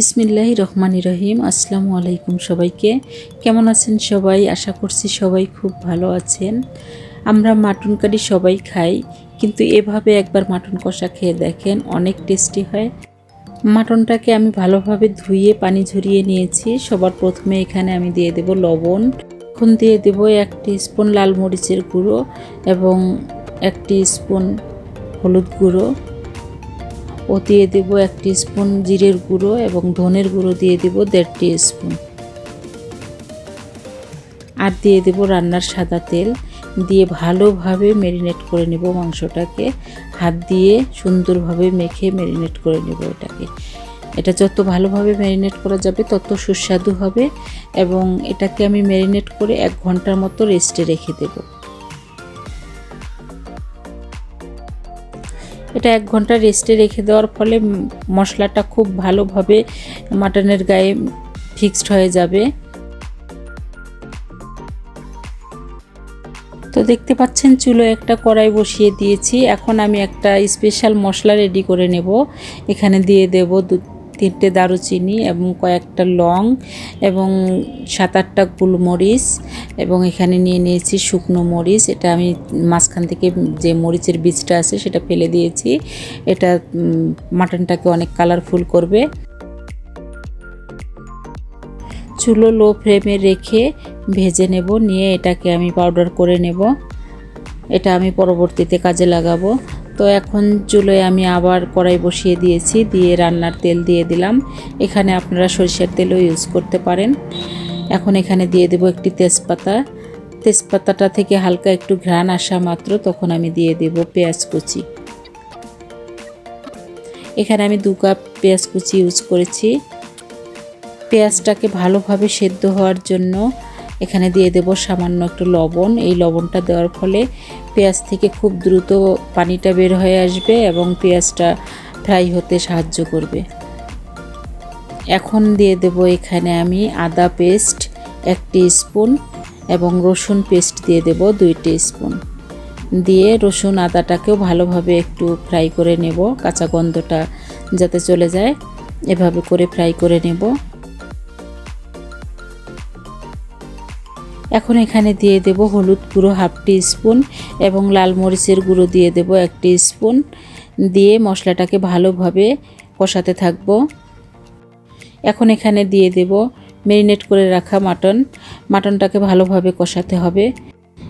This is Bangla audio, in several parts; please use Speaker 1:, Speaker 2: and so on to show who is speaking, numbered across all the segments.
Speaker 1: বিসমিল্লাহি রহমানি রহিম। আসসালামু আলাইকুম সবাইকে। কেমন আছেন সবাই? আশা করছি সবাই খুব ভালো আছেন। আমরা মাটন কারি সবাই খাই, কিন্তু এভাবে একবার মাটন কষা খেয়ে দেখেন, অনেক টেস্টি হয়। মাটনটাকে আমি ভালোভাবে ধুয়ে পানি ঝরিয়ে নিয়েছি। সবার প্রথমে এখানে আমি দিয়ে দেব লবণ। এখন দিয়ে দেব এক স্পুন লাল মরিচের গুঁড়ো এবং এক স্পুন হলুদ গুঁড়ো। ও দিয়ে দেব এক স্পুন জিরের গুঁড়ো এবং ধনের গুঁড়ো দিয়ে দেব দেড় স্পুন আর দিয়ে দেব রান্নার সাদা তেল। দিয়ে ভালোভাবে ম্যারিনেট করে নেব মাংসটাকে। হাত দিয়ে সুন্দরভাবে মেখে ম্যারিনেট করে নেব এটাকে। এটা যত ভালোভাবে ম্যারিনেট করা যাবে তত সুস্বাদু হবে এবং এটাকে আমি ম্যারিনেট করে এক ঘণ্টার মতো রেস্টে রেখে দেবো। এটা এক ঘণ্টা রেস্টে রেখে দেওয়ার ফলে মশলাটা খুব ভালোভাবে মাটনের গায়ে ফিক্সড হয়ে যাবে। তো দেখতে পাচ্ছেন, চুলো একটা কড়াই বসিয়ে দিয়েছি। এখন আমি একটা স্পেশাল মশলা রেডি করে নেব। এখানে দিয়ে দেব তিনটে দারুচিনি এবং কয়েকটা লং এবং সাত আটটা গোলমরিচ এবং এখানে নিয়ে নিয়েছি শুকনো মরিচ। এটা আমি মাঝখান থেকে যে মরিচের বীজটা আছে সেটা ফেলে দিয়েছি। এটা মাটনটাকে অনেক কালারফুল করবে। চুলো লো ফ্লেমে রেখে ভেজে নেব, নিয়ে এটাকে আমি পাউডার করে নেব। এটা আমি পরবর্তীতে কাজে লাগাবো। তো এখন চুলোয় আমি আবার কড়াই বসিয়ে দিয়েছি, দিয়ে রান্নার তেল দিয়ে দিলাম। এখানে আপনারা সরিষার তেলও ইউজ করতে পারেন। এখন এখানে দিয়ে দেব একটি তেজপাতা। তেজপাতাটা থেকে হালকা একটু ঘ্রাণ আসা মাত্র, তখন আমি দিয়ে দেব পেঁয়াজ কুচি। এখানে আমি দু কাপ পেঁয়াজ কুচি ইউজ করেছি। পেঁয়াজটাকে ভালোভাবে সেদ্ধ হওয়ার জন্য এখানে দিয়ে দেব সামান্য একটু লবণ। এই লবণটা দেওয়ার ফলে পেঁয়াজ থেকে খুব দ্রুত পানিটা বের হয়ে আসবে এবং পেঁয়াজটা ফ্রাই হতে সাহায্য করবে। এখন দিয়ে দেব এখানে আমি আদা পেস্ট এক স্পুন এবং রসুন পেস্ট দিয়ে দেব দুই স্পুন দিয়ে রসুন আদাটাকেও ভালোভাবে একটু ফ্রাই করে নেব। কাঁচা গন্ধটা যাতে চলে যায়, এভাবে করে ফ্রাই করে নেব। এখন এখানে দিয়ে দেব হলুদ গুঁড়ো হাফ টি স্পুন এবং লাল মরিচের গুঁড়ো দিয়ে দেব এক টি স্পুন দিয়ে মশলাটাকে ভালোভাবে কষাতে থাকব। এখন এখানে দিয়ে দেব ম্যারিনেট করে রাখা মাটন। মাটনটাকে ভালোভাবে কষাতে হবে।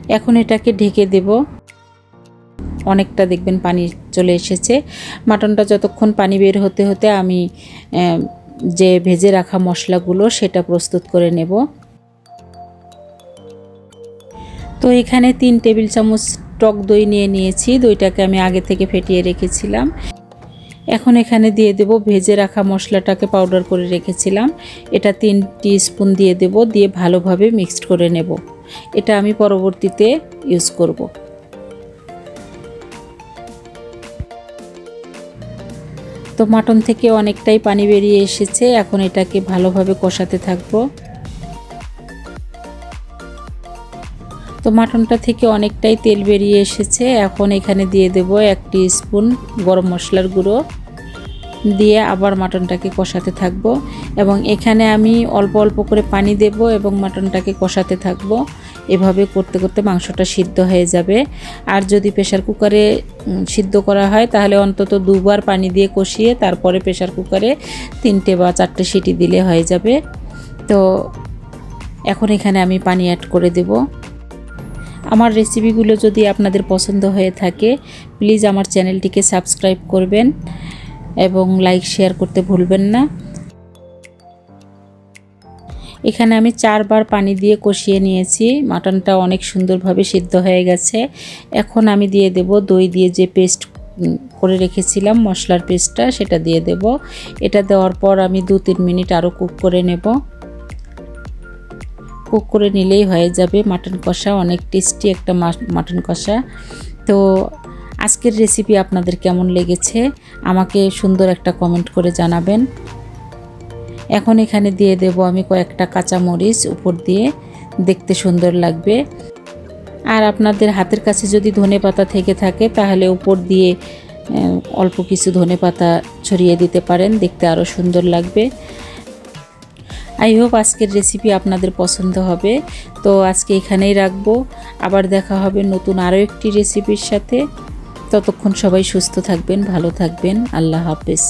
Speaker 1: এখন এটাকে ঢেকে দেব। অনেকটা দেখবেন পানি চলে এসেছে। মাটনটা যতক্ষণ পানি বের হতে হতে আমি যে ভেজে রাখা মশলাগুলো সেটা প্রস্তুত করে নেব। তো এখানে তিন টেবিল চামচ টক দই নিয়ে নিয়েছি। দইটাকে আমি আগে থেকে ফেটিয়ে রেখেছিলাম। এখন এখানে দিয়ে দেব ভেজে রাখা মশলাটাকে পাউডার করে রেখেছিলাম। এটা তিন স্পুন দিয়ে দেব, দিয়ে ভালোভাবে মিক্সড করে নেব। এটা আমি পরবর্তীতে ইউজ করব। তো মাটন থেকে অনেকটাই পানি বেরিয়ে এসেছে। এখন এটাকে ভালোভাবে কষাতে থাকব। তো মাটনটা থেকে অনেকটাই তেল বেরিয়ে এসেছে। এখন এখানে দিয়ে দেব একটি স্পুন গরম মশলার গুঁড়ো। দিয়ে আবার মাটনটাকে কষাতে থাকব এবং এখানে আমি অল্প অল্প করে পানি দেব এবং মাটনটাকে কষাতে থাকব। এভাবে করতে করতে মাংসটা সিদ্ধ হয়ে যাবে। আর যদি প্রেশার কুকারে সিদ্ধ করা হয় তাহলে অন্তত দুবার পানি দিয়ে কষিয়ে তারপরে প্রেশার কুকারে তিনটে বা চারটে সিটি দিলে হয়ে যাবে। তো এখন এখানে আমি পানি অ্যাড করে দেবো। আমার রেসিপিগুলো যদি আপনাদের পছন্দ হয়ে থাকে প্লিজ আমার চ্যানেলটিকে সাবস্ক্রাইব করবেন এবং লাইক শেয়ার করতে ভুলবেন না। এখানে আমি চারবার পানি দিয়ে কষিয়ে নিয়েছি। মাটনটা অনেক সুন্দরভাবে সিদ্ধ হয়ে গেছে। এখন আমি দিয়ে দেব দই দিয়ে যে পেস্ট করে রেখেছিলাম, মশলার পেস্টটা সেটা দিয়ে দেব। এটা দেওয়ার পর আমি দু তিন মিনিট আরও কুক করে নেব। কুক করে নিলেই হয়ে যাবে। মাটন কষা অনেক টেস্টি একটা মাটন কষা। তো আজকের রেসিপি আপনাদের কেমন লেগেছে? আমাকে সুন্দর একটা কমেন্ট করে জানাবেন। এখন এখানে দিয়ে দেব আমি কয়েকটা কাঁচা মরিচ উপর দিয়ে। দেখতে সুন্দর লাগবে। আর আপনাদের হাতের কাছে যদি ধনে পাতা থেকে থাকে, তাহলে উপর দিয়ে অল্প কিছু ধনে পাতা ছড়িয়ে দিতে পারেন। দেখতে আরও সুন্দর লাগবে। আই হোপ আজকের রেসিপি আপনাদের পছন্দ হবে। তো আজকে এখানেই রাখব। আবার দেখা হবে নতুন আরও একটি রেসিপির সাথে। ততক্ষণ সবাই সুস্থ থাকবেন, ভালো থাকবেন। আল্লাহ হাফেজ।